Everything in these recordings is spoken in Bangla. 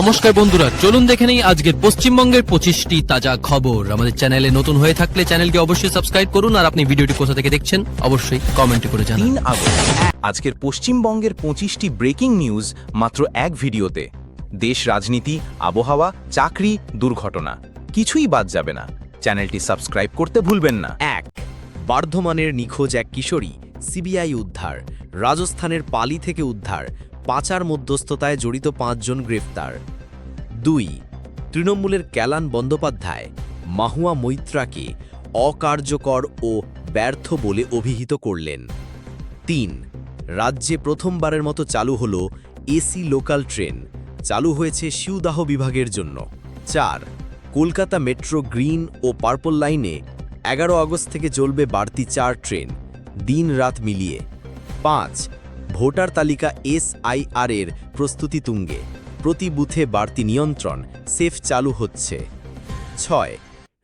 নমস্কার বন্ধুরা, চলুন দেখে নেই আজকের পশ্চিমবঙ্গের পঁচিশটি তাজা খবর। আমাদের চ্যানেলে নতুন হয়ে থাকলে চ্যানেলকে অবশ্যই সাবস্ক্রাইব করুন আর আপনি ভিডিওটি কোথা থেকে দেখছেন অবশ্যই কমেন্টে করে জানান। আজকের পশ্চিমবঙ্গের পঁচিশটি ব্রেকিং নিউজ মাত্র এক ভিডিওতে। দেশ রাজনীতি, আবহাওয়া, চাকরি, দুর্ঘটনা, কিছুই বাদ যাবে না। চ্যানেলটি সাবস্ক্রাইব করতে ভুলবেন না। এক, বর্ধমানের নিখোঁজ এক কিশোরী, সিবিআই উদ্ধার, রাজস্থানের পালি থেকে উদ্ধার পাচার মধ্যস্থতায় জড়িত পাঁচজন গ্রেফতার। দুই, তৃণমূলের ক্যালান বন্দ্যোপাধ্যায়, মাহুয়া মৈত্রাকে অকার্যকর ও ব্যর্থ বলে অভিহিত করলেন। তিন, রাজ্যে প্রথমবারের মতো চালু হল এসি লোকাল ট্রেন, চালু হয়েছে শিউদাহ বিভাগের জন্য। চার, কলকাতা মেট্রো গ্রিন ও পার্পল লাইনে এগারো আগস্ট থেকে চলবে বাড়তি চার ট্রেন দিন রাত মিলিয়ে। পাঁচ ভোটার তালিকা এসআইআর এর প্রস্তুতি তুঙ্গে। প্রতি বুথে বাড়তি নিয়ন্ত্রণ, সেফ চালু হচ্ছে। ছয়,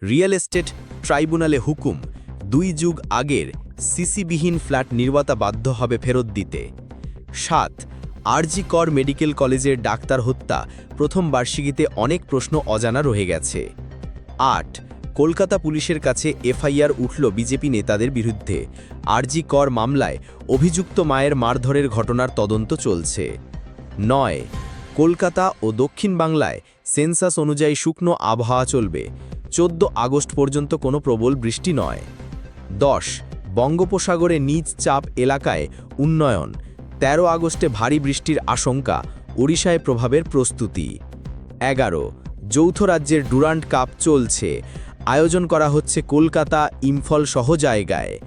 রিয়েল এস্টেট ট্রাইব্যুনালে হুকুম, দুই যুগ আগের সিসিবিহীন ফ্ল্যাট নির্মাতা বাধ্য হবে ফেরত দিতে। সাত, আরজি কর মেডিকেল কলেজের ডাক্তার হত্যা, প্রথম বার্ষিকীতে অনেক প্রশ্ন অজানা রয়ে গেছে। আট কলকাতা পুলিশের কাছে এফআইআর উঠল বিজেপি নেতাদের বিরুদ্ধে। আরজি কর মামলায় অভিযুক্ত মায়ের মারধরের ঘটনার তদন্ত চলছে। নয়, কলকাতা ও দক্ষিণ বাংলায় সেন্সাস অনুযায়ী শুকনো আবহাওয়া চলবে। চোদ্দ আগস্ট পর্যন্ত কোনো প্রবল বৃষ্টি নয়। দশ, বঙ্গোপসাগরে নিজ চাপ এলাকায় উন্নয়ন। ১৩ আগস্টে ভারী বৃষ্টির আশঙ্কা, ওড়িশায় প্রভাবের প্রস্তুতি। এগারো, যৌথ রাজ্যের ডুরান্ট কাপ চলছে। আয়োজন করা হচ্ছে কলকাতা ইম্ফল সহ জায়গায়।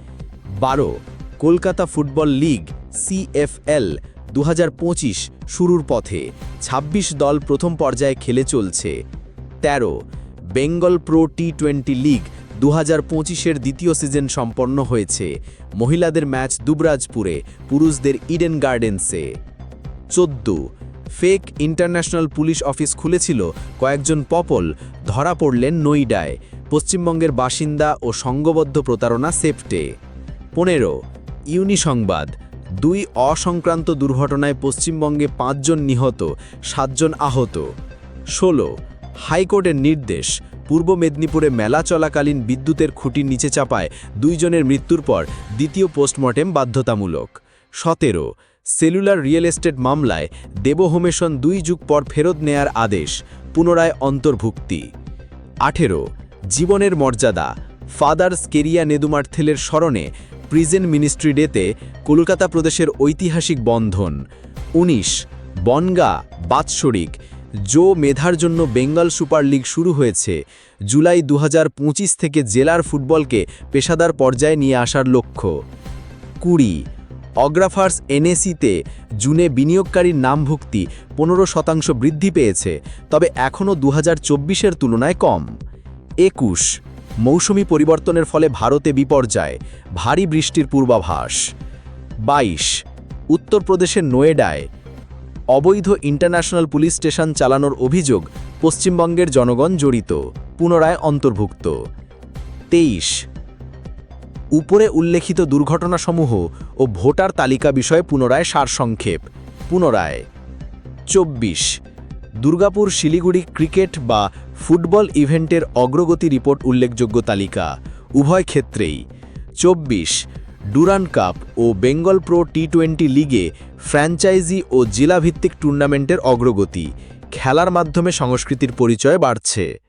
বারো, কলকাতা ফুটবল লিগ, সিএফএল দু হাজার পঁচিশ শুরুর পথে ২৬ দল প্রথম পর্যায়ে খেলে চলছে। ১৩ Bengal pro T twenty league দু হাজার পঁচিশের দ্বিতীয় সিজন সম্পন্ন হয়েছে। মহিলাদের ম্যাচ দুবরাজপুরে, পুরুষদের ইডেন গার্ডেন্সে। চোদ্দ, ফেক ইন্টারন্যাশনাল পুলিশ অফিস খুলেছিল, কয়েকজন পপল ধরা পড়লেন নইডায়। পশ্চিমবঙ্গের বাসিন্দা ও সংঘবদ্ধ প্রতারণা সেপ্টে পনেরো ইউনি সংবাদ দুই, অসংক্রান্ত দুর্ঘটনায় পশ্চিমবঙ্গে পাঁচজন নিহত, সাতজন আহত। ষোলো, হাইকোর্টের নির্দেশ। পূর্ব মেদিনীপুরে মেলা চলাকালীন বিদ্যুতের খুঁটির নিচে চাপায় দুইজনের মৃত্যুর পর দ্বিতীয় পোস্টমর্টেম বাধ্যতামূলক। সতেরো, সেলুলার রিয়েল এস্টেট মামলায় দেবহোমেশন দুই যুগ পর ফেরত নেয়ার আদেশ, পুনরায় অন্তর্ভুক্তি। আঠেরো জীবনের মর্যাদা। ফাদার্স কেরিয়া নেদুমার্থেলের স্মরণে প্রিজেন মিনিস্ট্রি ডেতে কলকাতা প্রদেশের ঐতিহাসিক বন্ধন। ১৯ বনগা বাৎসরিক। জো মেধার জন্য বেঙ্গল সুপার লিগ শুরু হয়েছে। জুলাই দু হাজার পঁচিশ থেকে জেলার ফুটবলকে পেশাদার পর্যায়ে নিয়ে আসার লক্ষ্য। কুড়ি, অগ্রাফার্স এনএসিতে জুনে বিনিয়োগকারীর নামভুক্তি পনেরো শতাংশ বৃদ্ধি পেয়েছে, তবে এখনও দু হাজার তুলনায় কম। একুশ, মৌসুমি পরিবর্তনের ফলে ভারতে বিপর্যয়, ভারী বৃষ্টির পূর্বাভাস। বাইশ, উত্তরপ্রদেশের নোয়েডায় অবৈধ ইন্টারন্যাশনাল পুলিশ স্টেশন চালানোর অভিযোগ পশ্চিমবঙ্গের জনগণ জড়িত, পুনরায় অন্তর্ভুক্ত। তেইশ, উপরে উল্লেখিত দুর্ঘটনাসমূহ ও ভোটার তালিকা বিষয়ে পুনরায় সারসংক্ষেপ। পুনরায় চব্বিশ দুর্গাপুর শিলিগুড়ি ক্রিকেট বা ফুটবল ইভেন্টের অগ্রগতি রিপোর্ট উল্লেখযোগ্য তালিকা। উভয় ক্ষেত্রেই। চব্বিশ, ডুরান কাপ ও বেঙ্গল প্রো টি টোয়েন্টি লিগে ফ্র্যাঞ্চাইজি ও জেলাভিত্তিক টুর্নামেন্টের অগ্রগতি। খেলার মাধ্যমে সংস্কৃতির পরিচয় বাড়ছে।